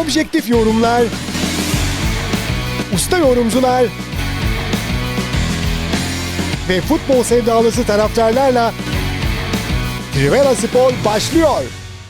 objektif yorumlar, usta yorumcular ve futbol sevdalısı taraftarlarla Trivela Spor başlıyor.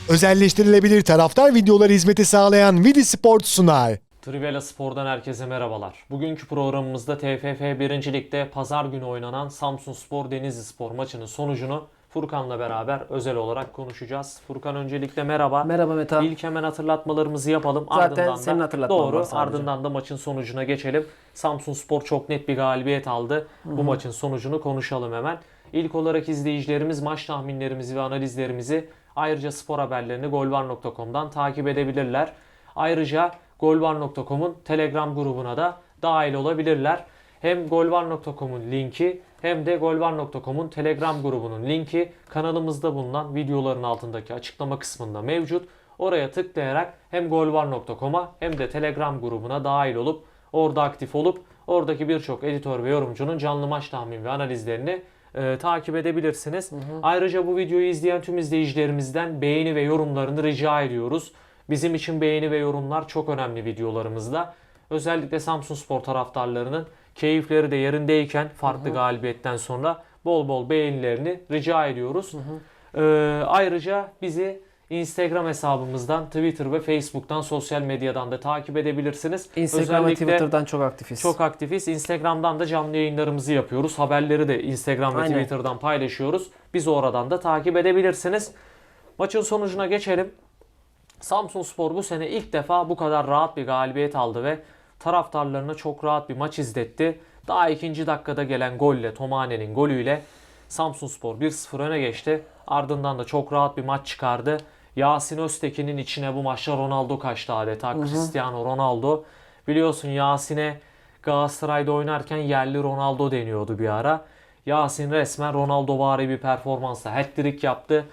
Özelleştirilebilir taraftar videoları hizmeti sağlayan Vidi Sport sunar. Trivela Spor'dan herkese merhabalar. Bugünkü programımızda TFF 1. Lig'de pazar günü oynanan Samsun Spor Denizli Spor maçının sonucunu Furkan'la beraber özel olarak konuşacağız. Furkan öncelikle merhaba. Merhaba Meta. İlk hemen hatırlatmalarımızı yapalım. Zaten ardından senin da hatırlatman doğru. var sadece. Ardından da maçın sonucuna geçelim. Samsun Spor çok net bir galibiyet aldı. Bu maçın sonucunu konuşalım hemen. İlk olarak izleyicilerimiz maç tahminlerimizi ve analizlerimizi ayrıca spor haberlerini golvar.com'dan takip edebilirler. Ayrıca golvar.com'un Telegram grubuna da dahil olabilirler. Hem golvar.com'un linki hem de golvar.com'un Telegram grubunun linki kanalımızda bulunan videoların altındaki açıklama kısmında mevcut. Oraya tıklayarak hem golvar.com'a hem de Telegram grubuna dahil olup orada aktif olup oradaki birçok editör ve yorumcunun canlı maç tahmin ve analizlerini e, takip edebilirsiniz. Ayrıca bu videoyu izleyen tüm izleyicilerimizden beğeni ve yorumlarını rica ediyoruz. Bizim için beğeni ve yorumlar çok önemli videolarımızda. Özellikle Samsun Spor taraftarlarının keyifleri de yerindeyken farklı galibiyetten sonra bol bol beğenilerini rica ediyoruz. Ee, ayrıca bizi Instagram hesabımızdan, Twitter ve Facebook'tan, sosyal medyadan da takip edebilirsiniz. Instagram ve Özellikle Twitter'dan çok aktifiz. çok aktifiz. Instagram'dan da canlı yayınlarımızı yapıyoruz. Haberleri de Instagram ve Aynen. Twitter'dan paylaşıyoruz. Bizi oradan da takip edebilirsiniz. Maçın sonucuna geçelim. Samsun Spor bu sene ilk defa bu kadar rahat bir galibiyet aldı ve taraftarlarına çok rahat bir maç izletti. Daha ikinci dakikada gelen golle, Tomane'nin golüyle Samsun Spor 1-0 öne geçti. Ardından da çok rahat bir maç çıkardı. Yasin Öztekin'in içine bu maçta Ronaldo kaçtı adeta. Cristiano Ronaldo. Biliyorsun Yasin'e Galatasaray'da oynarken yerli Ronaldo deniyordu bir ara. Yasin resmen Ronaldo vari bir performansla hat-trick yaptı.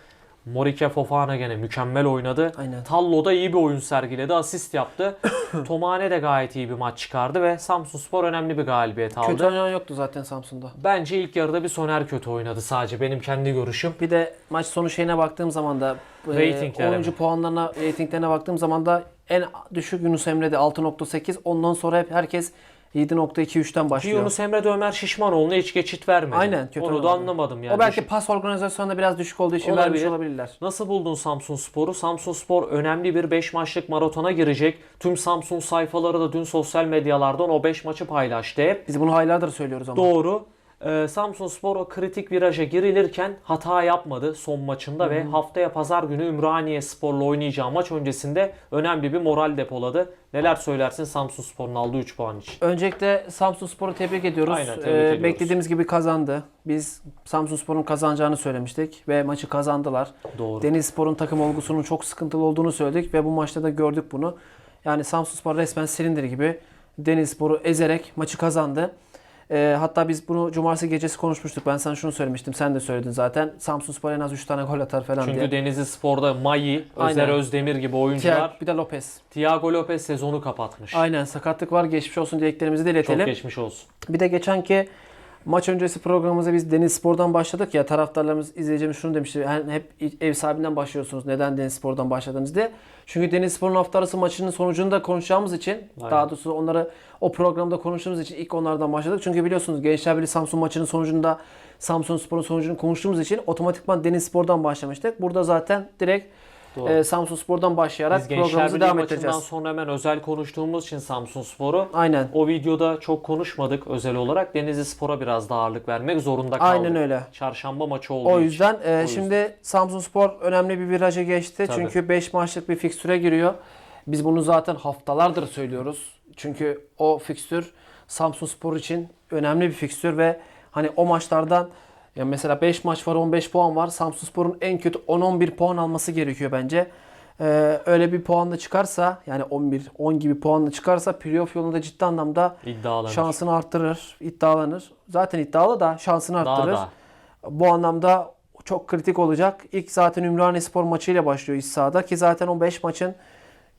Morike Fofana gene mükemmel oynadı. Aynen. Tallo da iyi bir oyun sergiledi. Asist yaptı. Tomane de gayet iyi bir maç çıkardı ve Samsun Spor önemli bir galibiyet aldı. Kötü oynayan yoktu zaten Samsun'da. Bence ilk yarıda bir Soner kötü oynadı sadece benim kendi görüşüm. Bir de maç sonu şeyine baktığım zaman da e, oyuncu mi? puanlarına, ratinglerine baktığım zaman da en düşük Yunus Emre'de 6.8. Ondan sonra hep herkes 7.2-3'ten Bir başlıyor. Yunus Emre de Ömer Şişmanoğlu'na hiç geçit vermedi. Aynen kötü Onu da anlamadım yani. O belki pas organizasyonunda biraz düşük olduğu için Olabilir. vermiş olabilirler. Nasıl buldun Samsun Spor'u? Samsun Spor önemli bir 5 maçlık maratona girecek. Tüm Samsun sayfaları da dün sosyal medyalardan o 5 maçı paylaştı hep. Biz bunu aylardır söylüyoruz ama. Doğru. Ee, Samsun Spor o kritik viraja girilirken hata yapmadı son maçında ve haftaya pazar günü Ümraniye Spor'la oynayacağı maç öncesinde önemli bir moral depoladı. Neler söylersin Samsun Spor'un aldığı 3 puan için? Öncelikle Samsun Spor'u tebrik ediyoruz. Aynen, tebrik Ee, ediyoruz. Beklediğimiz gibi kazandı. Biz Samsun Spor'un kazanacağını söylemiştik ve maçı kazandılar. Doğru. Deniz Spor'un takım olgusunun çok sıkıntılı olduğunu söyledik ve bu maçta da gördük bunu. Yani Samsun Spor resmen silindir gibi Deniz Spor'u ezerek maçı kazandı. Ee, hatta biz bunu cumartesi gecesi konuşmuştuk. Ben sana şunu söylemiştim. Sen de söyledin zaten. Samsun Spor en az 3 tane gol atar falan Çünkü diye. Denizli Spor'da Mayi, Özer Aynen. Özdemir gibi oyuncular Thiago- bir de Lopez. Thiago Lopez sezonu kapatmış. Aynen sakatlık var. Geçmiş olsun dileklerimizi de Çok iletelim. geçmiş olsun. Bir de geçenki maç öncesi programımıza biz Deniz Spor'dan başladık ya taraftarlarımız izleyicimiz şunu demişti. Yani hep ev sahibinden başlıyorsunuz. Neden Deniz Spor'dan başladınız diye. Çünkü Deniz Spor'un hafta arası maçının sonucunu da konuşacağımız için Aynen. daha doğrusu onları o programda konuştuğumuz için ilk onlardan başladık. Çünkü biliyorsunuz Gençler Birliği Samsun maçının sonucunda Samsun Spor'un sonucunu konuştuğumuz için otomatikman Deniz Spor'dan başlamıştık. Burada zaten direkt Doğru. e, Samsun Spor'dan başlayarak Biz programımızı devam ettireceğiz. sonra hemen özel konuştuğumuz için Samsun Spor'u Aynen. o videoda çok konuşmadık özel olarak. Denizli Spor'a biraz daha ağırlık vermek zorunda kaldık. Aynen öyle. Çarşamba maçı olduğu O için. yüzden e, yüzden. şimdi Samsun Spor önemli bir viraja geçti. Tabii. Çünkü 5 maçlık bir fikstüre giriyor. Biz bunu zaten haftalardır söylüyoruz. Çünkü o fikstür Samsun Spor için önemli bir fikstür ve hani o maçlardan ya mesela 5 maç var 15 puan var. Samsun Spor'un en kötü 10-11 puan alması gerekiyor bence. Ee, öyle bir puan da çıkarsa yani 11 10 gibi puanla çıkarsa playoff yolunda ciddi anlamda İddialanır. şansını arttırır, iddialanır. Zaten iddialı da şansını Daha arttırır. da. Bu anlamda çok kritik olacak. İlk zaten Ümraniye Spor maçıyla başlıyor iç sahada ki zaten o 5 maçın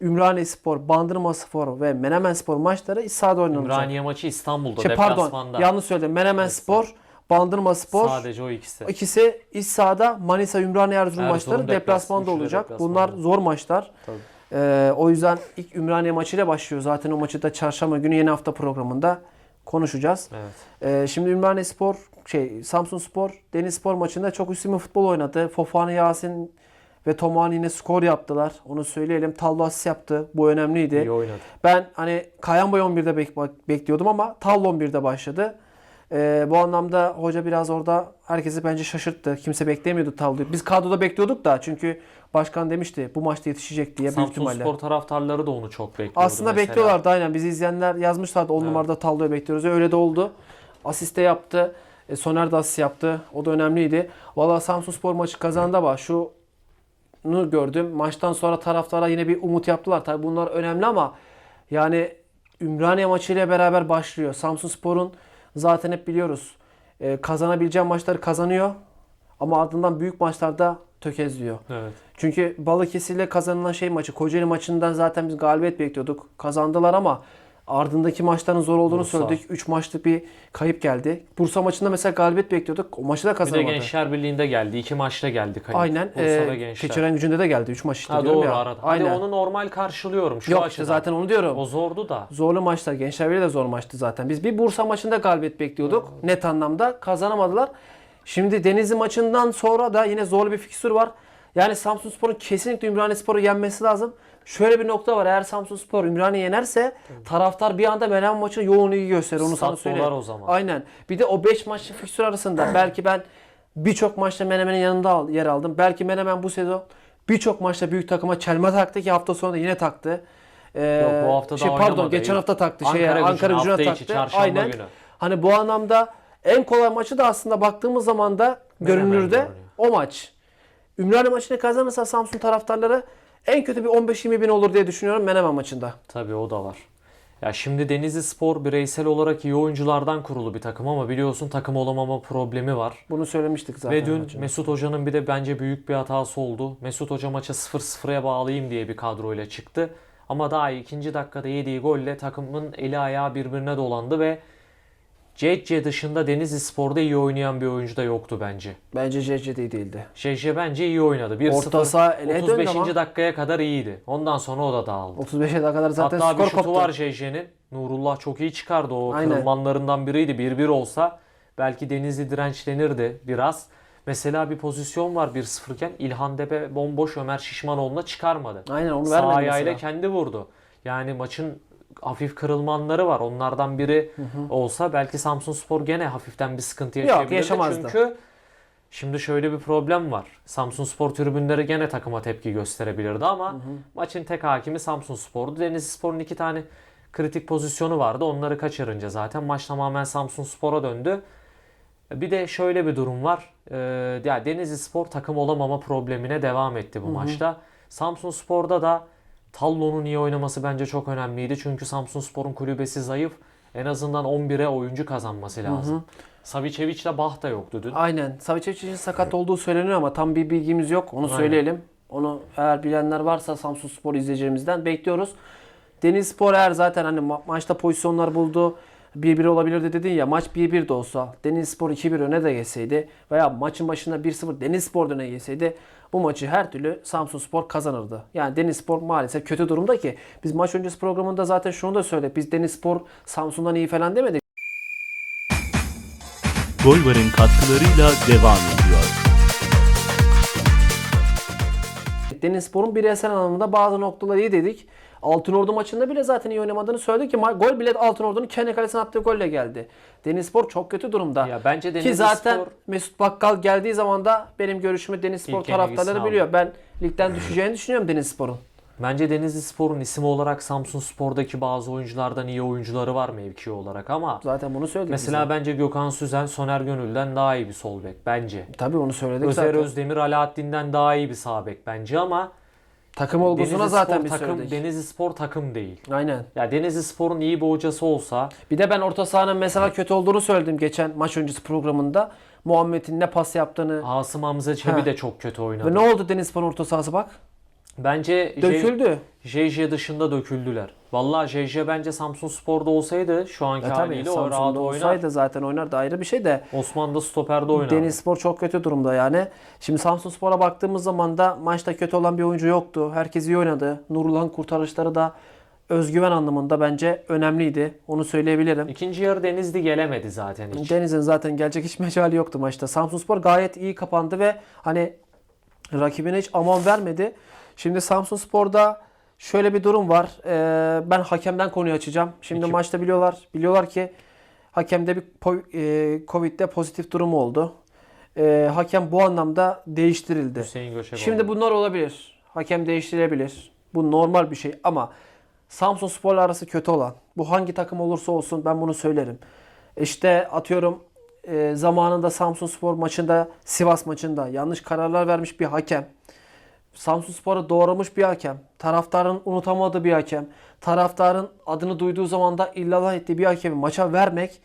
Ümraniye Spor, Bandırma Spor ve Menemen Spor maçları iç sahada oynanacak. Ümraniye maçı İstanbul'da Şey, pardon yanlış söyledim. Menemen Spor, Bandırma Spor Sadece o ikisi. ikisi iç sahada Manisa, Ümraniye, Erzurum, Erzurum maçları deplasman, deplasmanda olacak. deplasmanda. Bunlar zor maçlar. Tabii. Ee, o yüzden ilk Ümraniye maçıyla başlıyor. Zaten o maçı da çarşamba günü yeni hafta programında konuşacağız. Evet. Ee, şimdi Ümraniye Spor, şey Samsun Spor, Deniz Spor maçında çok üstün bir futbol oynadı. Fofana Yasin ve Tomani yine skor yaptılar. Onu söyleyelim. Tallo asist yaptı. Bu önemliydi. İyi oynadı. Ben hani Kayan Boy 11'de bek- bekliyordum ama Tallo 11'de başladı. Ee, bu anlamda hoca biraz orada herkesi bence şaşırttı. Kimse beklemiyordu Tallo'yu. Biz kadroda bekliyorduk da çünkü başkan demişti bu maçta yetişecek diye büyük Samsun ihtimalle. Spor taraftarları da onu çok bekliyordu Aslında mesela. bekliyorlardı aynen. Bizi izleyenler yazmışlardı 10 Evet. numarada Tallo'yu bekliyoruz. Öyle de oldu. Asiste yaptı. E, Soner de asist yaptı. O da önemliydi. Valla Samsun Spor maçı kazandı ama şu gördüm. Maçtan sonra taraftara yine bir umut yaptılar. Tabii bunlar önemli ama yani Ümraniye maçıyla beraber başlıyor. Samsun Spor'un zaten hep biliyoruz. e, kazanabileceği maçları kazanıyor. Ama ardından büyük maçlarda tökezliyor. Evet. Çünkü Balıkesir'le kazanılan şey maçı. Kocaeli maçından zaten biz galibiyet bekliyorduk. Kazandılar ama ardındaki maçların zor olduğunu Bursa. söyledik. 3 maçlık bir kayıp geldi. Bursa maçında mesela galibiyet bekliyorduk. O maçı da Bir de kazanamadı. Gençler Birliği'nde geldi. İki maçta geldi kayıp. Aynen. Bursa E, Gençler. Gücünde de geldi. 3 maç işte ha, diyorum doğru ya. arada. Aynen. Hadi onu normal karşılıyorum. Şu Yok işte zaten onu diyorum. O zordu da. Zorlu maçlar. Gençler Birliği de zor maçtı zaten. Biz bir Bursa maçında galibiyet bekliyorduk. Net anlamda. Kazanamadılar. Şimdi Denizli maçından sonra da yine zorlu bir fikstür var. Yani Samsun Spor'un kesinlikle Ümraniye Spor'u yenmesi lazım. Şöyle bir nokta var. Eğer Samsun Spor Ümraniye yenerse taraftar bir anda Menemen maçı yoğun ilgi gösterir. Onu sana söyleyeyim. dolar o zaman. Aynen. Bir de o 5 maçlık fikstür arasında belki ben birçok maçta Menemen'in yanında al- yer aldım. Belki Menemen bu sezon birçok maçta büyük takıma çelme taktı ki hafta sonu da yine taktı. Ee, Yok, bu hafta şey, pardon oynamadı. geçen hafta taktı şeye Ankara Ankara, gücüne, gücüne hafta taktı. içi, çarşamba Aynen. günü. Hani bu anlamda en kolay maçı da aslında baktığımız zaman da Menemen görünürde görünüyor. o maç. Ümraniye maçını kazanırsa Samsun taraftarları en kötü bir 15-20 bin olur diye düşünüyorum Menemen maçında. Tabii o da var. Ya şimdi Denizli Spor bireysel olarak iyi oyunculardan kurulu bir takım ama biliyorsun takım olamama problemi var. Bunu söylemiştik zaten. Ve dün maçın. Mesut Hoca'nın bir de bence büyük bir hatası oldu. Mesut Hoca maça 0-0'ya bağlayayım diye bir kadroyla çıktı. Ama daha ikinci dakikada yediği golle takımın eli ayağı birbirine dolandı ve Cece dışında Denizli Spor'da iyi oynayan bir oyuncu da yoktu bence. Bence CC de iyi değildi. Cece bence iyi oynadı. 1-0 Orta saha ele döndü 35. ama. dakikaya kadar iyiydi. Ondan sonra o da dağıldı. 35'e kadar zaten Hatta bir skor şutu koptu. var Cece'nin. Nurullah çok iyi çıkardı. O Aynen. kırılmanlarından biriydi. 1-1 olsa belki Denizli dirençlenirdi biraz. Mesela bir pozisyon var 1-0 iken İlhan Debe bomboş Ömer Şişmanoğlu'na çıkarmadı. Aynen onu Sağ vermedi ayağıyla mesela. kendi vurdu. Yani maçın hafif kırılmanları var. Onlardan biri olsa belki Samsun Spor gene hafiften bir sıkıntı Yok, yaşayabilirdi. yaşamazdı. Çünkü şimdi şöyle bir problem var. Samsun Spor tribünleri gene takıma tepki gösterebilirdi ama maçın tek hakimi Samsun Spor'du. Denizli Spor'un iki tane kritik pozisyonu vardı. Onları kaçırınca zaten maç tamamen Samsun Spor'a döndü. Bir de şöyle bir durum var. Ee, ya Denizli Spor takım olamama problemine devam etti bu maçta. Samsun Spor'da da Tallo'nun iyi oynaması bence çok önemliydi. Çünkü Samsun Spor'un kulübesi zayıf. En azından 11'e oyuncu kazanması lazım. Savicevic'le Bah da yoktu dün. Aynen. Savicevic'in sakat olduğu söyleniyor ama tam bir bilgimiz yok. Onu Aynen. söyleyelim. Onu eğer bilenler varsa Samsun Spor izleyicilerimizden bekliyoruz. Deniz Spor eğer zaten hani ma- maçta pozisyonlar buldu. 1-1 olabilirdi dedin ya maç 1-1 de olsa Deniz Spor 2-1 öne de geçseydi veya maçın başında 1-0 Deniz Spor da öne geçseydi bu maçı her türlü Samsun Spor kazanırdı. Yani Deniz Spor maalesef kötü durumda ki biz maç öncesi programında zaten şunu da söyledik. Biz Deniz Spor Samsun'dan iyi falan demedik. Golvar'ın katkılarıyla devam ediyor. Denizspor'un bireysel anlamda bazı noktaları iyi dedik. Altınordu maçında bile zaten iyi oynamadığını söyledik ki gol bile Altınordu'nun kendi kalesine attığı golle geldi. Denizspor çok kötü durumda. Ya bence Denizli ki zaten Spor Mesut Bakkal geldiği zaman da benim görüşümü Denizspor taraftarları aldı. biliyor. Ben ligden düşeceğini düşünüyorum Denizspor'un. Bence Denizli Spor'un isim olarak Samsun Spor'daki bazı oyunculardan iyi oyuncuları var mevki olarak ama Zaten bunu söyledik. mesela biz de. bence Gökhan Süzen Soner Gönül'den daha iyi bir sol bek bence. Tabii onu söyledik Özer zaten. Özdemir Alaaddin'den daha iyi bir sağ bek bence ama Takım olgusuna Denizli zaten Spor biz takım söyledik. Denizli Spor takım değil. Aynen. Ya Denizli Spor'un iyi bir hocası olsa Bir de ben orta sahanın mesela kötü olduğunu söyledim geçen maç öncesi programında. Muhammed'in ne pas yaptığını. Asım Hamza Çebi Ha. de çok kötü Ve oynadı. ne oldu Denizspor'un orta sahası bak? Bence Döküldü. JJ dışında döküldüler. Vallahi JJ bence Samsun Spor'da olsaydı şu anki E tabii haliyle o rahat Samsun'da oynar. olsaydı zaten oynar da ayrı bir şey de. Osman da stoperde oynar. Deniz Spor çok kötü durumda yani. Şimdi Samsun Spor'a baktığımız zaman da maçta kötü olan bir oyuncu yoktu. Herkes iyi oynadı. Nurullah'ın kurtarışları da özgüven anlamında bence önemliydi. Onu söyleyebilirim. İkinci yarı Denizli gelemedi zaten hiç. Deniz'in zaten gelecek hiç mecali yoktu maçta. Samsunspor gayet iyi kapandı ve hani rakibine hiç aman vermedi. Şimdi Samsunspor'da şöyle bir durum var. Ee, ben hakemden konuyu açacağım. Şimdi İki- maçta biliyorlar biliyorlar ki hakemde bir po- e, Covid'de pozitif durumu oldu. Ee, hakem bu anlamda değiştirildi. Hüseyin Göçek Şimdi oldu. bunlar olabilir. Hakem değiştirebilir. Bu normal bir şey ama Samsun Spor'la arası kötü olan, bu hangi takım olursa olsun ben bunu söylerim. İşte atıyorum e, zamanında Samsun Spor maçında, Sivas maçında yanlış kararlar vermiş bir hakem. Samsun Spor'u doğramış bir hakem. Taraftarın unutamadığı bir hakem. Taraftarın adını duyduğu zaman da illallah ettiği bir hakemi maça vermek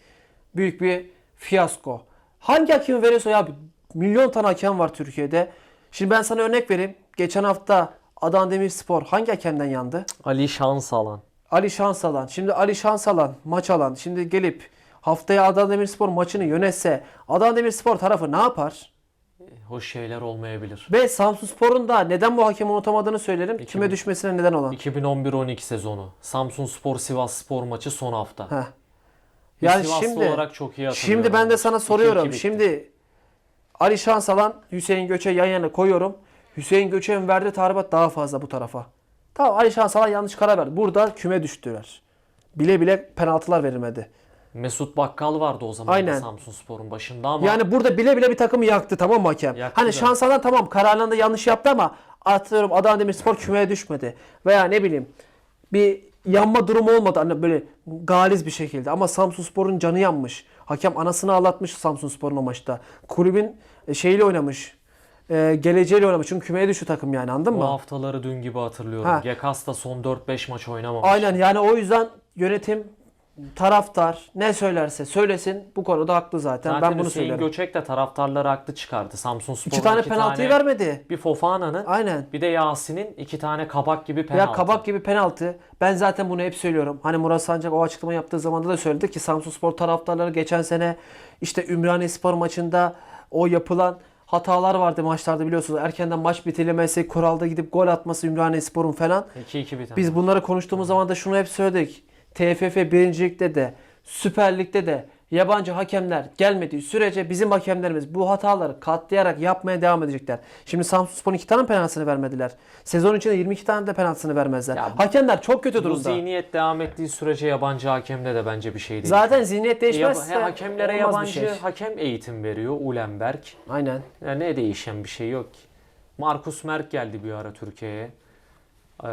büyük bir fiyasko. Hangi hakemi veriyorsa ya milyon tane hakem var Türkiye'de. Şimdi ben sana örnek vereyim. Geçen hafta Adana Demirspor hangi hakemden yandı? Ali Şansalan. Ali Şansalan. Şimdi Ali Şansalan maç alan. Şimdi gelip haftaya Adana Demirspor maçını yönetse Adana Demirspor tarafı ne yapar? Hoş şeyler olmayabilir. Ve Samsunspor'un da neden bu hakemi unutamadığını söylerim. Küme düşmesine neden olan. 2011-12 sezonu. Samsun Spor Sivas Spor maçı son hafta. Heh. Yani Sivaslı şimdi olarak çok iyi hatırlıyorum. Şimdi ben de sana 2-2 soruyorum. Şimdi Ali Şansalan, Hüseyin Göç'e yan yana koyuyorum. Hüseyin Göç'ün verdiği tahribat daha fazla bu tarafa. Tamam Ali Şansalan yanlış karar verdi. Burada küme düştüler. Bile bile penaltılar verilmedi. Mesut Bakkal vardı o zaman Aynen. Samsun Spor'un başında ama Yani burada bile bile bir takımı yaktı tamam mı hakem? Yaktı hani da. Şansalan tamam kararlarında yanlış yaptı ama atıyorum Adana Demirspor kümeye düşmedi. Veya ne bileyim bir yanma durumu olmadı hani böyle galiz bir şekilde ama Samsunspor'un canı yanmış. Hakem anasını ağlatmış Samsunspor'un o maçta. Kulübün e, şeyiyle oynamış. E, geleceğiyle oynamış. Çünkü kümeye düştü takım yani anladın o mı? haftaları dün gibi hatırlıyorum. Ha. Gekas da son 4-5 maç oynamamış. Aynen yani o yüzden yönetim taraftar ne söylerse söylesin bu konuda haklı zaten. Zaten ben bunu Hüseyin söylerim. Göçek de taraftarları haklı çıkardı. Samsun Spor'un İki tane penaltıyı vermedi. Bir Fofana'nın Aynen. bir de Yasin'in iki tane kabak gibi penaltı. Ya kabak gibi penaltı. Ben zaten bunu hep söylüyorum. Hani Murat Sancak o açıklama yaptığı zamanda da söyledi ki Samsunspor taraftarları geçen sene işte Ümraniye maçında o yapılan hatalar vardı maçlarda biliyorsunuz. Erkenden maç bitirilmesi, kuralda gidip gol atması Ümraniyespor'un falan. 2-2 biten. Biz bunları konuştuğumuz zaman da şunu hep söyledik. TFF birincilikte de Süper Lig'de de yabancı hakemler gelmediği sürece bizim hakemlerimiz bu hataları katlayarak yapmaya devam edecekler. Şimdi Samsunspor'un iki tane penaltısını vermediler. Sezon içinde 22 tane de penaltısını vermezler. Ya Hakemler çok kötü bu durumda. zihniyet devam ettiği sürece yabancı hakemde de bence bir şey değil. Zaten zihniyet Yab- değişmezse he, hakemlere yabancı şey. hakem eğitim veriyor Ulenberg. Aynen. Ya ne değişen bir şey yok ki. Markus Merk geldi bir ara Türkiye'ye. Ee,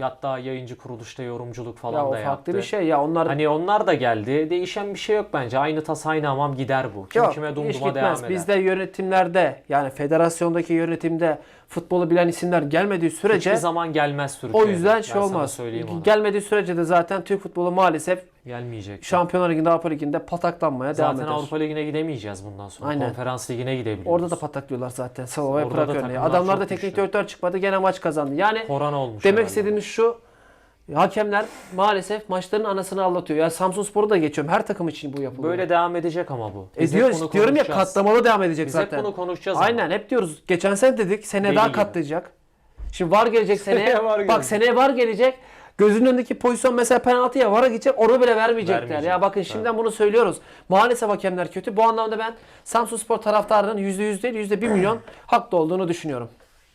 hatta yayıncı kuruluşta yorumculuk falan Ya o da farklı yaptı. bir şey ya onlar Hani onlar da geldi. Değişen bir şey yok bence. Aynı tas aynı hamam gider bu. Kim Yok, kime dumduma devam eder. Bizde yönetimlerde yani federasyondaki yönetimde futbolu bilen isimler gelmediği sürece Hiçbir zaman gelmez Türkiye'ye. o yüzden şey olmaz. söyleyeyim. Gelmediği sürece de zaten Türk futbolu maalesef Gelmeyecek. Şampiyonlar Ligi'nde, Avrupa Ligi'nde pataklanmaya devam Zaten eder. Avrupa Ligi'ne gidemeyeceğiz bundan sonra. Aynen. Konferans Ligi'ne gidebiliyoruz. Orada da pataklıyorlar zaten. Orada Prag örneği. Adamlar da teknik direktör çıkmadı gene maç kazandı. Yani Koran olmuş. demek herhalde. istediğimiz şu hakemler maalesef maçların anasını anlatıyor. Ya Samsun Spor'u da geçiyorum. Her takım için bu yapılıyor. Böyle devam edecek ama bu. e Biz hep diyoruz, diyorum ya katlamalı devam edecek Biz zaten. hep bunu konuşacağız ama. Aynen hep diyoruz. Geçen sene dedik sene Deli daha gibi. katlayacak. Şimdi var gelecek seneye. Seneye var bak gelecek. seneye var gelecek. Gözünün önündeki pozisyon mesela penaltıya vara gidecek onu bile vermeyecekler. Vermeyecek. Ya bakın şimdiden bunu söylüyoruz. Maalesef hakemler kötü. Bu anlamda ben Samsun Spor taraftarının %100 değil %1 milyon haklı olduğunu düşünüyorum.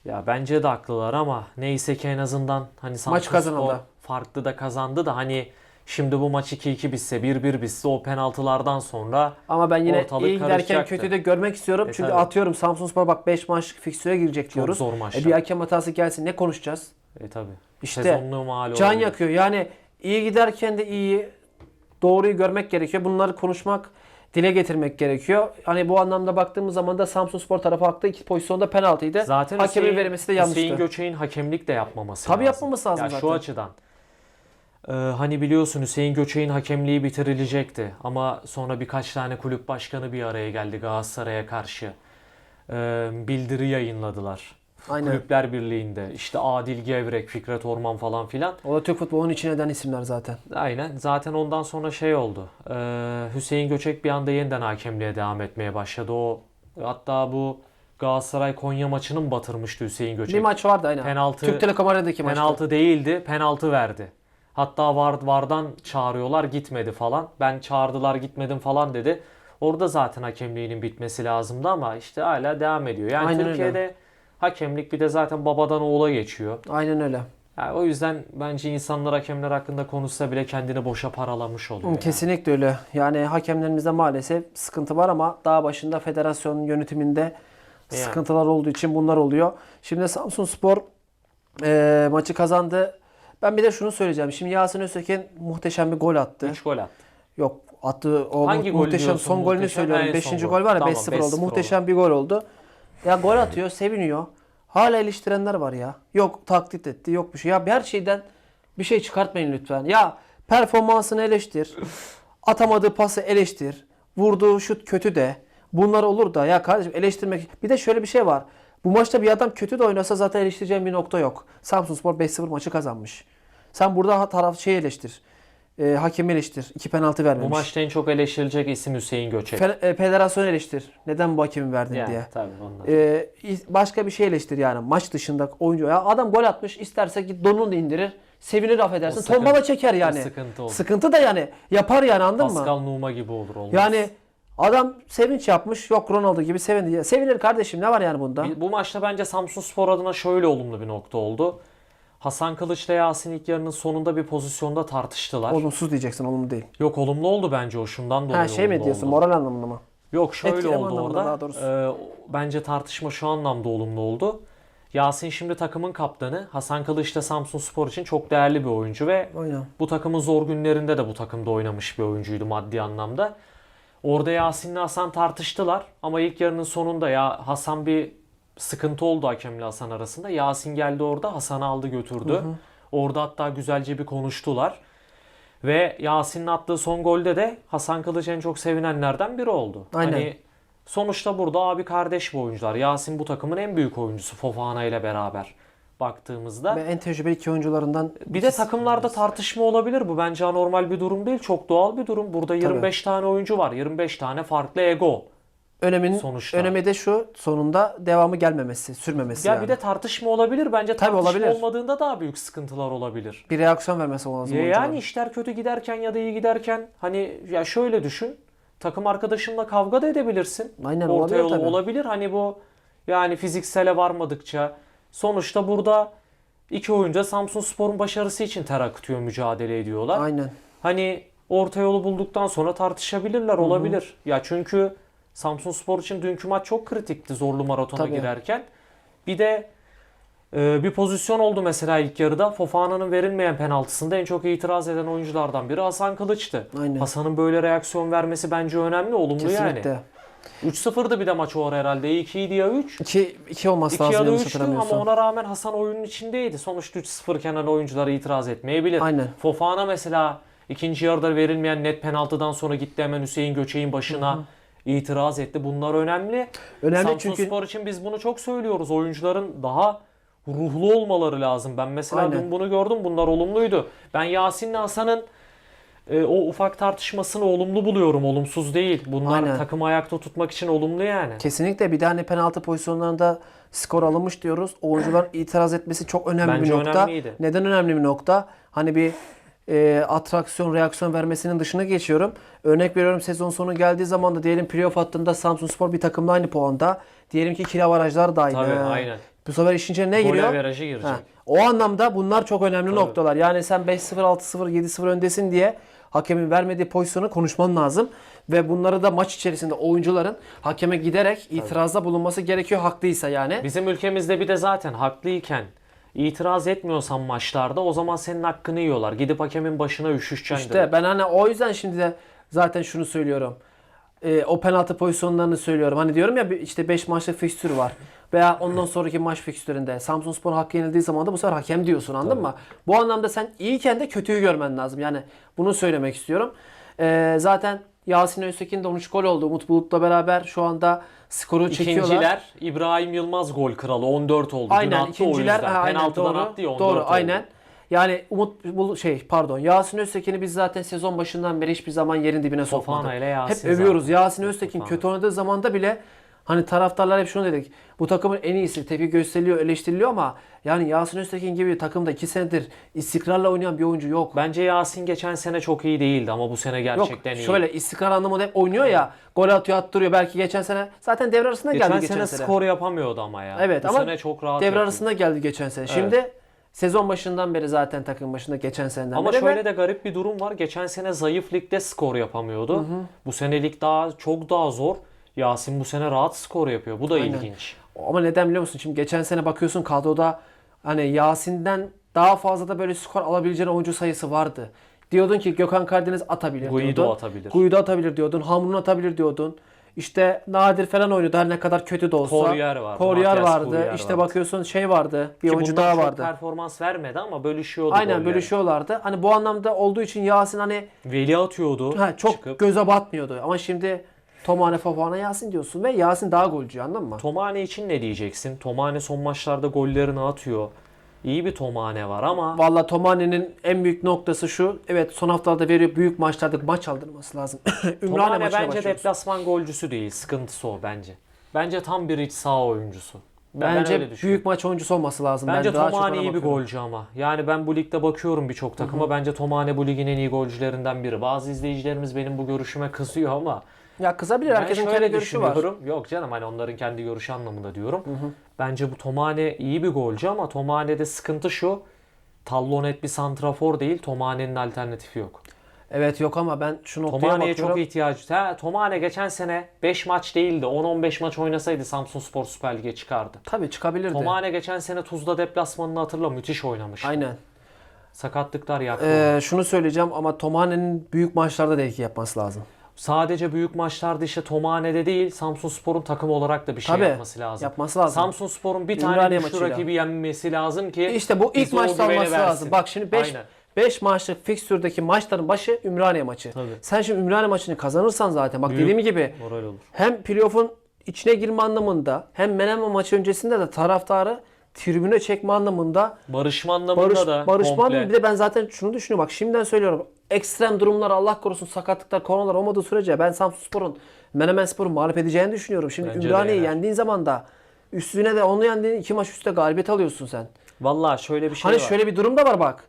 Ya bence de haklılar ama neyse ki en azından hani Samsun kazanıldı. Spor farklı da kazandı da hani şimdi bu maç 2-2 bitse 1-1 bitse o penaltılardan sonra Ama ben yine iyi giderken kötü de görmek istiyorum. E, Çünkü tabii. atıyorum Samsun Spor bak 5 maçlık fikstüre girecek diyoruz. zor maçlar. E, bir hakem hatası gelsin ne konuşacağız? e tabi İşte sezonluğu mal Can olabilir. yakıyor. Yani iyi giderken de iyi doğruyu görmek gerekiyor. Bunları konuşmak, dile getirmek gerekiyor. Hani bu anlamda baktığımız zaman da Samsun Spor tarafı haklı. iki pozisyonda penaltıydı. Zaten Hakemin Hüseyin, verilmesi de yanlıştı. Hüseyin Göçek'in hakemlik de yapmaması Tabii lazım. yapmaması lazım ya zaten. Şu açıdan. Ee, hani biliyorsun Hüseyin Göçek'in hakemliği bitirilecekti. Ama sonra birkaç tane kulüp başkanı bir araya geldi Galatasaray'a karşı. Ee, bildiri yayınladılar. Aynen. Kulüpler Birliği'nde. işte Adil Gevrek, Fikret Orman falan filan. O da Türk futbolunun içine eden isimler zaten. Aynen. Zaten ondan sonra şey oldu. Ee, Hüseyin Göçek bir anda yeniden hakemliğe devam etmeye başladı. O hatta bu Galatasaray Konya maçını mı batırmıştı Hüseyin Göçek? Bir maç vardı aynen. Penaltı- Türk Telekom Arena'daki maçta. Penaltı değildi. Penaltı verdi. Hatta var, vardan çağırıyorlar gitmedi falan. Ben çağırdılar gitmedim falan dedi. Orada zaten hakemliğinin bitmesi lazımdı ama işte hala devam ediyor. Yani Aynen öyle. Hakemlik bir de zaten babadan oğula geçiyor. Aynen öyle. Yani o yüzden bence insanlar hakemler hakkında konuşsa bile kendini boşa paralamış oluyor. yani. Kesinlikle öyle. Yani hakemlerimizde maalesef sıkıntı var ama daha başında federasyon yönetiminde sıkıntılar olduğu için bunlar oluyor. Şimdi Samsun Spor eee, maçı kazandı. Ben bir de şunu söyleyeceğim. Şimdi Yasin Öztekin muhteşem bir gol attı. 3 gol attı. Yok attığı o Hangi mu- muhteşem son golünü muhteşem? söylüyorum. En son 5. gol. var ya Tamam, 5-0 oldu. 5-0 Muhteşem bir gol oldu. Ya gol atıyor, seviniyor. Hala eleştirenler var ya. Yok taklit etti, yok bir şey. Ya her şeyden bir şey çıkartmayın lütfen. Ya performansını eleştir. Atamadığı pası eleştir. Vurduğu şut kötü de. Bunlar olur da ya kardeşim eleştirmek. Bir de şöyle bir şey var. Bu maçta bir adam kötü de oynasa zaten eleştireceğim bir nokta yok. Samsunspor 5-0 maçı kazanmış. Sen burada taraf şey eleştir. E, hakemi eleştir. İki penaltı Bu vermemiş. maçta en çok eleştirilecek isim Hüseyin Göçek. Fe- e, federasyonu eleştir. Neden bu hakemi verdin yani, diye. tabii ondan. E, başka bir şey eleştir yani. Maç dışında oyuncu. Ya adam gol atmış. isterse git donunu da indirir. Sevinir affedersin. O sıkıntı- Tombala çeker yani. sıkıntı olur. Sıkıntı da yani. Yapar yani anladın mı? Pascal Numa gibi olur olmaz. Yani adam sevinç yapmış. Yok Ronaldo gibi sevindi. Sevinir kardeşim. Ne var yani bunda? Bu maçta bence Samsun Spor adına şöyle olumlu bir nokta oldu. Hasan Kılıç'la Yasin ilk yarının sonunda bir pozisyonda tartıştılar. Olumsuz diyeceksin. Olumlu değil. Yok olumlu oldu bence o şundan dolayı Ha şey mi olumlu diyorsun? oldu. Moral anlamında mı? Yok şöyle Etkileme oldu anlamında orada. daha doğrusu. Ee, bence tartışma şu anlamda olumlu oldu. Yasin şimdi takımın kaptanı. Hasan Kılıç da Samsun Spor için çok değerli bir oyuncu ve Aynen. bu takımın zor günlerinde de bu takımda oynamış bir oyuncuydu maddi anlamda. Orada Yasin'le Hasan tartıştılar ama ilk yarının sonunda ya Hasan bir sıkıntı oldu hakemle Hasan arasında. Yasin geldi orada Hasan'ı aldı götürdü. Orada hatta güzelce bir konuştular. Ve Yasin'in attığı son golde de Hasan Kılıç en çok sevinenlerden biri oldu. Aynen. Hani sonuçta burada abi kardeş bu oyuncular. Yasin bu takımın en büyük oyuncusu Fofana ile beraber baktığımızda. Ve en tecrübeli iki oyuncularından Bir de takımlarda tartışma olabilir. Bu bence anormal bir durum değil. Çok doğal bir durum. Burada 25 tane oyuncu var. 25 tane farklı ego. Öneminin Sonuçta. önemi de şu sonunda devamı gelmemesi, sürmemesi Ya yani. bir de tartışma olabilir. Bence Tabii tartışma olabilir. olmadığında daha büyük sıkıntılar olabilir. bir reaksiyon vermesi lazım Ya oyuncuların. yani işler kötü giderken ya da iyi giderken hani ya şöyle düşün. Takım arkadaşınla kavga da edebilirsin. Aynen, Orta olabilir tabii. olabilir. Hani bu yani fiziksele varmadıkça sonuçta burada iki oyuncu Samsun Spor'un başarısı için ter akıtıyor, mücadele ediyorlar. Aynen. Hani orta yolu bulduktan sonra tartışabilirler olabilir. Ya çünkü Samsun Spor için dünkü maç çok kritikti zorlu maratona Tabii. girerken. Bir de e, bir pozisyon oldu mesela ilk yarıda. Fofana'nın verilmeyen penaltısında en çok itiraz eden oyunculardan biri Hasan Kılıç'tı. Aynen. Hasan'ın böyle reaksiyon vermesi bence önemli, olumlu Kesinlikle. yani. 3-0'dı bir de maç o ara herhalde. Ya 2 idi ya 3. 2 2 olması 2 lazım ya da yanlış 3'tü ama ona rağmen Hasan oyunun içindeydi. Sonuçta 3-0 iken hani oyuncular itiraz etmeyebilir. Aynen. Fofana mesela ikinci yarıda verilmeyen net penaltıdan sonra gitti hemen Hüseyin Göçek'in başına itiraz etti. Bunlar önemli. Önemli Samsun çünkü Spor için biz bunu çok söylüyoruz. Oyuncuların daha ruhlu olmaları lazım. Ben mesela Aynen. dün bunu gördüm. Bunlar olumluydu. Ben Yasin'le Hasan'ın e, o ufak tartışmasını olumlu buluyorum. Olumsuz değil. Bunlar Aynen. takımı ayakta tutmak için olumlu yani. kesinlikle bir de hani penaltı pozisyonlarında skor alınmış diyoruz. Oyuncular itiraz etmesi çok önemli Bence bir nokta. önemliydi. Neden önemli bir nokta? Hani bir e, atraksiyon, reaksiyon vermesinin dışına geçiyorum. Örnek veriyorum sezon sonu geldiği zaman da diyelim playoff hattında Samsun Spor bir takımla aynı puanda. Diyelim ki ikili avarajlar da aynı. Tabii, aynen. Bu sefer işin içine ne Gol giriyor? averajı girecek. Ha, O anlamda bunlar çok önemli noktalar. Yani sen 5-0, 6-0, 7-0 öndesin diye hakemin vermediği pozisyonu konuşman lazım. Ve bunları da maç içerisinde oyuncuların hakeme giderek itirazda bulunması gerekiyor haklıysa yani. Bizim ülkemizde bir de zaten haklıyken itiraz etmiyorsan maçlarda o zaman senin hakkını yiyorlar. Gidip hakemin başına üşüşeceksin. İşte ben hani o yüzden şimdi de zaten şunu söylüyorum. Ee, o penaltı pozisyonlarını söylüyorum. Hani diyorum ya işte 5 maçlık fikstür var. Veya ondan sonraki maç fikstüründe Samsunspor hakkı yenildiği zaman da bu sefer hakem diyorsun anladın mı? Bu anlamda sen iyiyken de kötüyü görmen lazım. Yani bunu söylemek istiyorum. Ee, zaten Yasin Öztekin de 13 gol oldu. Umut Bulut'la beraber şu anda skoru çekiyorlar. İkinciler İbrahim Yılmaz gol kralı 14 oldu. Dün Aynen o ikinciler ha, aynen, Penaltıdan doğru. attı ya 14 doğru oldu. aynen. Yani Umut Bul- şey pardon Yasin Öztekin'i biz zaten sezon başından beri hiçbir zaman yerin dibine sokmadık. Hep övüyoruz. zaten. Yasin Öztekin Fofana. kötü oynadığı zamanda bile hani taraftarlar hep şunu dedik. Bu takımın en iyisi tepki gösteriliyor, eleştiriliyor ama yani Yasin Öztekin gibi takımda 2 senedir istikrarla oynayan bir oyuncu yok. Bence Yasin geçen sene çok iyi değildi ama bu sene Yok gerçekten iyi. şöyle istikrar anlamında hep oynuyor ya. Gol atıyor attırıyor. Belki geçen sene zaten devre arasında geçen, geldi sene, geçen sene. skor yapamıyordu ama ya. Evet bu ama sene çok rahat devre yapıyor. arasında geldi geçen sene. Şimdi sezon başından beri zaten takım başında geçen seneden Ama beri şöyle ve- de garip bir durum var. Geçen sene zayıf ligde skor yapamıyordu. Bu sene lig daha çok daha zor. Yasin bu sene rahat skor yapıyor. Bu da Aynen. ilginç. Ama neden biliyor musun? Şimdi geçen sene bakıyorsun kadroda hani Yasin'den daha fazla da böyle skor alabileceğin oyuncu sayısı vardı. Diyordun ki Gökhan Karadeniz atabilir Guido diyordun. atabilir. Guido atabilir diyordun. Hamrun atabilir diyordun. İşte Nadir falan oynuyordu her ne kadar kötü de olsa. Koryer vardı, Koryer vardı. Koryer işte vardı. bakıyorsun şey vardı. Bir Ki oyuncu daha vardı. performans vermedi ama bölüşüyordu Aynen golleri. bölüşüyorlardı. Hani bu anlamda olduğu için Yasin hani Veli atıyordu. ha, çok çıkıp. göze batmıyordu. Ama şimdi Tomane Fofana Yasin diyorsun ve Yasin daha golcü anladın mı? Tomane için ne diyeceksin? Tomane son maçlarda gollerini atıyor. İyi bir Tomane var ama Valla Tomane'nin en büyük noktası şu. Evet son haftalarda veriyor büyük maçlarda maç aldırması lazım. Ümraniye Tomane bence başlıyoruz. deplasman golcüsü değil. Sıkıntısı o bence. Bence tam bir iç saha oyuncusu. Ben, ben Bence düşünüyorum. büyük maç oyuncusu olması lazım. Bence ben Tomane iyi bir golcü ama. Yani ben bu ligde bakıyorum birçok takıma. Bence Tomane bu ligin en iyi golcülerinden biri. Bazı izleyicilerimiz benim bu görüşüme kızıyor ama Ya kızabilir ben herkesin kendi görüşü var. Yok canım hani onların kendi görüşü anlamında diyorum. Bence bu Tomane iyi bir golcü ama Tomane'de sıkıntı şu. Tallonet bir santrafor değil. Tomane'nin alternatifi yok. Evet yok ama ben şu noktaya Tomane'ye bakıyorum. çok ihtiyacı. Ha, Tomane geçen sene 5 maç değildi. 10-15 maç oynasaydı Samsun Spor Süper Lig'e çıkardı. Tabii çıkabilirdi. Tomane geçen sene Tuzla deplasmanını hatırla müthiş oynamış. Aynen. Sakatlıklar yaktı. Ee, şunu söyleyeceğim ama Tomane'nin büyük maçlarda da etki yapması lazım. Sadece büyük maçlarda işte Tomane'de değil Samsun Spor'un takım olarak da bir şey Tabii, yapması lazım. yapması lazım. Samsun Spor'un bir tane Ümraniye güçlü maçıyla. rakibi yenmesi lazım ki İşte bu ilk bize o maçta güveni versin. lazım. Bak şimdi 5 Aynen. 5 maçlık fikstürdeki maçların başı Ümraniye maçı. Tabii. Sen şimdi Ümraniye maçını kazanırsan zaten bak Büyük dediğim gibi Moral olur. hem playoff'un içine girme anlamında hem Menemen maçı öncesinde de taraftarı tribüne çekme anlamında Barışma anlamında barış, da barışma komple. anlamında bir de ben zaten şunu düşünüyorum bak şimdiden söylüyorum ekstrem durumlar Allah korusun sakatlıklar konular olmadığı sürece ben Samsunspor'un Menemen Spor'un mağlup edeceğini düşünüyorum. Şimdi Bence Ümraniye'yi yendiğin zaman da üstüne de onu yendiğin iki maç üstte galibiyet alıyorsun sen. Vallahi şöyle bir şey hani var. şöyle bir durum da var bak.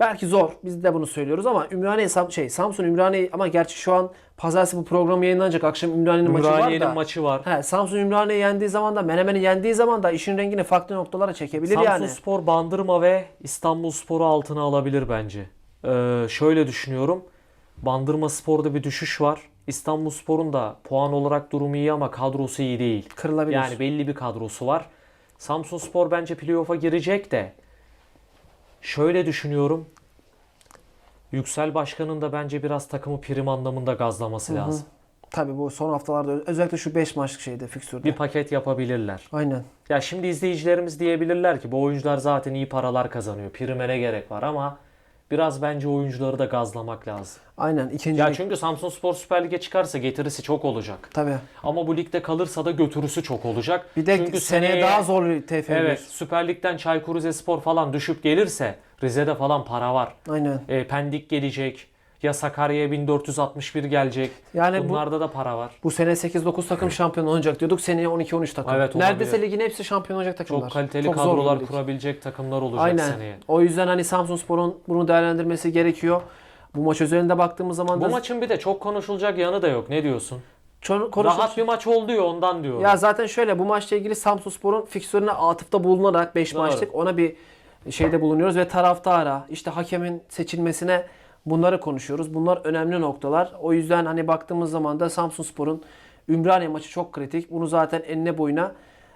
Belki zor. Biz de bunu söylüyoruz ama Ümraniye şey Samsun Ümraniye ama gerçi şu an pazartesi bu program yayınlanacak. Akşam Ümraniye'nin maçı var Ümraniye'nin da. maçı var. He, Samsun Ümraniye'yi yendiği zaman da Menemen'i yendiği zaman da işin rengini farklı noktalara çekebilir Samsun yani. Spor Bandırma ve İstanbul Spor'u altına alabilir bence. Ee, şöyle düşünüyorum. Bandırma Spor'da bir düşüş var. İstanbul Spor'un da puan olarak durumu iyi ama kadrosu iyi değil. Kırılabilir. Yani belli bir kadrosu var. Samsun Spor bence playoff'a girecek de şöyle düşünüyorum. Yüksel Başkan'ın da bence biraz takımı prim anlamında gazlaması lazım. Tabii bu son haftalarda özellikle şu 5 maçlık şeyde fikstürde. Bir paket yapabilirler. Aynen. Ya şimdi izleyicilerimiz diyebilirler ki bu oyuncular zaten iyi paralar kazanıyor. Prime ne gerek var ama biraz bence oyuncuları da gazlamak lazım. Aynen. İkinci Ya lig. çünkü Samsun Spor Süper Lig'e çıkarsa getirisi çok olacak. Tabii. Ama bu ligde kalırsa da götürüsü çok olacak. Bir de çünkü seneye daha zor TFF. Evet, Süper Lig'den Çaykur Rizespor falan düşüp gelirse Rize'de falan para var. Aynen. E, Pendik gelecek. Ya Sakarya'ya 1461 gelecek. Yani bu- Bunlarda da para var. Bu sene 8-9 takım şampiyon olacak diyorduk. Seneye 12-13 takım. Evet, olabilir. Neredeyse ligin hepsi şampiyon olacak takımlar. Çok kaliteli Çok zor kadrolar lig. kurabilecek takımlar olacak Aynen. seneye. O yüzden hani Samsunspor'un bunu değerlendirmesi gerekiyor. Bu maç üzerinde baktığımız zaman Bu da maçın bir de çok konuşulacak yanı da yok. Ne diyorsun? Konuşulur. Rahat bir maç oldu ya ondan diyorum. Ya zaten şöyle bu maçla ilgili Samsunspor'un fiksörüne atıfta bulunarak 5 Doğru. maçlık ona bir şeyde bulunuyoruz ve taraftara işte hakemin seçilmesine bunları konuşuyoruz. Bunlar önemli noktalar. O yüzden hani baktığımız zaman da Samsunspor'un Ümraniye maçı çok kritik. Bunu zaten enine boyuna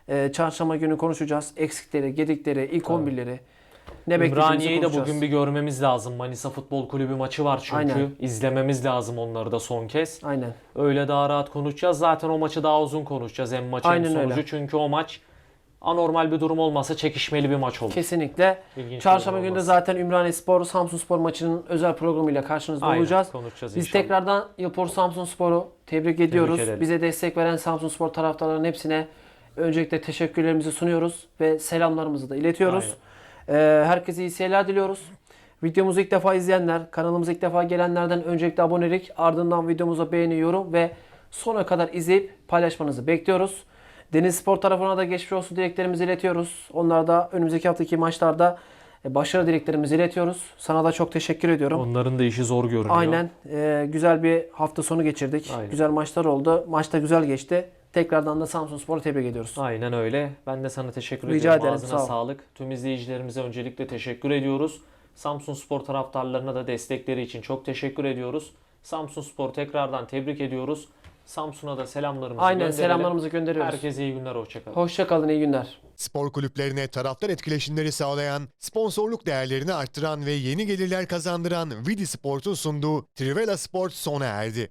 e, çarşamba günü konuşacağız. Eksikleri, gedikleri, ilk 11'leri ne Ümraniye'yi de bugün bir görmemiz lazım. Manisa Futbol Kulübü maçı var çünkü. Aynen. İzlememiz lazım onları da son kez. Aynen. Öyle daha rahat konuşacağız. Zaten o maçı daha uzun konuşacağız. Hem maçın Aynen sonucu. öyle. Çünkü o maç anormal bir durum olmasa çekişmeli bir maç olur. Kesinlikle. İlginç Çarşamba günü de zaten Ümraniye Spor, Samsun Spor maçının özel programıyla karşınızda Aynen, olacağız. konuşacağız Biz inşallah. tekrardan Yılpor Samsun Spor'u tebrik ediyoruz. ederim. Bize destek veren Samsun Spor taraftarlarının hepsine öncelikle teşekkürlerimizi sunuyoruz ve selamlarımızı da iletiyoruz. Ee, herkese iyi seyirler diliyoruz. Videomuzu ilk defa izleyenler, kanalımıza ilk defa gelenlerden öncelikle abonelik, ardından videomuza beğeni, yorum ve sona kadar izleyip paylaşmanızı bekliyoruz. Deniz Spor tarafına da geçmiş olsun dileklerimizi iletiyoruz. Onlar da önümüzdeki haftaki maçlarda e, başarı dileklerimizi iletiyoruz. Sana da çok teşekkür ediyorum. Onların da işi zor görünüyor. Aynen. Ee, güzel bir hafta sonu geçirdik. Aynen. Güzel maçlar oldu. Maç da güzel geçti. Tekrardan da Samsun Spor'u tebrik ediyoruz. Aynen öyle. Ben de sana teşekkür Rica ediyorum. ederim, Ağzına sağ ol. sağlık. Tüm izleyicilerimize öncelikle teşekkür ediyoruz. Samsun Spor taraftarlarına da destekleri için çok teşekkür ediyoruz. Samsun Spor tekrardan tebrik ediyoruz. Samsun'a da selamlarımızı Aynen gönderelim. selamlarımızı gönderiyoruz. Herkese iyi günler, hoşçakalın. Hoşça kalın, iyi günler. Spor kulüplerine taraftar etkileşimleri sağlayan, sponsorluk değerlerini arttıran ve yeni gelirler kazandıran Vidi Sport'un sunduğu Trivela Sport sona erdi.